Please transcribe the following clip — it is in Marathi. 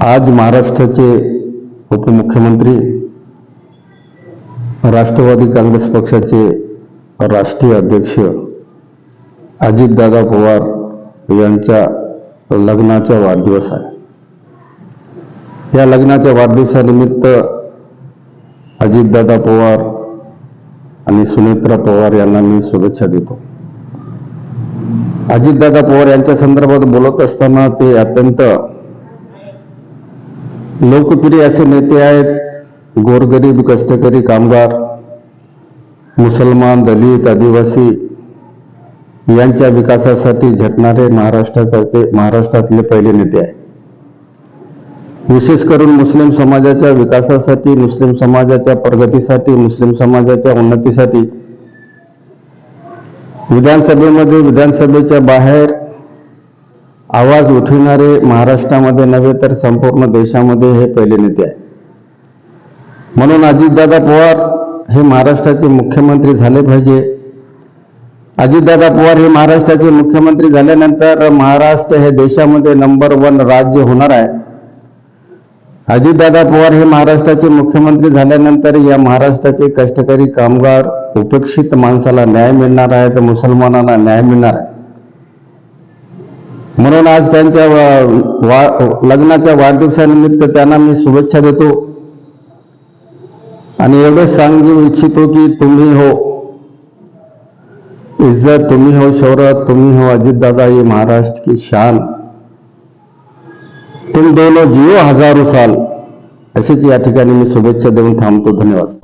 आज महाराष्ट्राचे उपमुख्यमंत्री राष्ट्रवादी काँग्रेस पक्षाचे राष्ट्रीय अध्यक्ष अजितदादा पवार यांच्या लग्नाचा वाढदिवस आहे. या लग्नाच्या वाढदिवसानिमित्त अजितदादा पवार आणि सुनेत्रा पवार यांना मी शुभेच्छा देतो. अजितदादा पवार यांच्या संदर्भात बोलत असताना ते अत्यंत लोकप्रिय असे नेते आहेत गोरगरीब कष्टकरी कामगार मुसलमान दलित आदिवासी यांच्या विकासासाठी झटणारे महाराष्ट्राचा ते महाराष्ट्रातले पहिले नेते आहे विशेष करून मुस्लिम समाजाच्या विकासासाठी मुस्लिम समाजाच्या प्रगतीसाठी मुस्लिम समाजाच्या उन्नतीसाठी विधानसभेमध्ये विधानसभेच्या बाहेर आवाज उठविणारे महाराष्ट्रामध्ये नव्हे तर संपूर्ण देशामध्ये हे पहिले नेते आहे म्हणून अजितदादा पवार हे महाराष्ट्राचे मुख्यमंत्री झाले पाहिजे. अजितदादा पवार हे महाराष्ट्राचे मुख्यमंत्री झाल्यानंतर महाराष्ट्र हे देशामध्ये नंबर वन राज्य होणार आहे. अजितदादा पवार हे महाराष्ट्राचे मुख्यमंत्री झाल्यानंतर या महाराष्ट्राचे कष्टकरी कामगार उपेक्षित माणसाला न्याय मिळणार आहे तर मुसलमानांना न्याय मिळणार आहे. म्हणून आज त्यांच्या वा- लग्नाच्या वाढदिवसानिमित्त त्यांना मी शुभेच्छा देतो. आणि एवढंच सांगू इच्छितो की तुम्ही हो. इज्जत तुम्ही हो शौरत तुम्ही हो अजितदादा ये महाराष्ट्र की शान. तुम दोनों जिओ हजारो साल. अशीच या ठिकाणी मी शुभेच्छा देऊन थांबतो. धन्यवाद.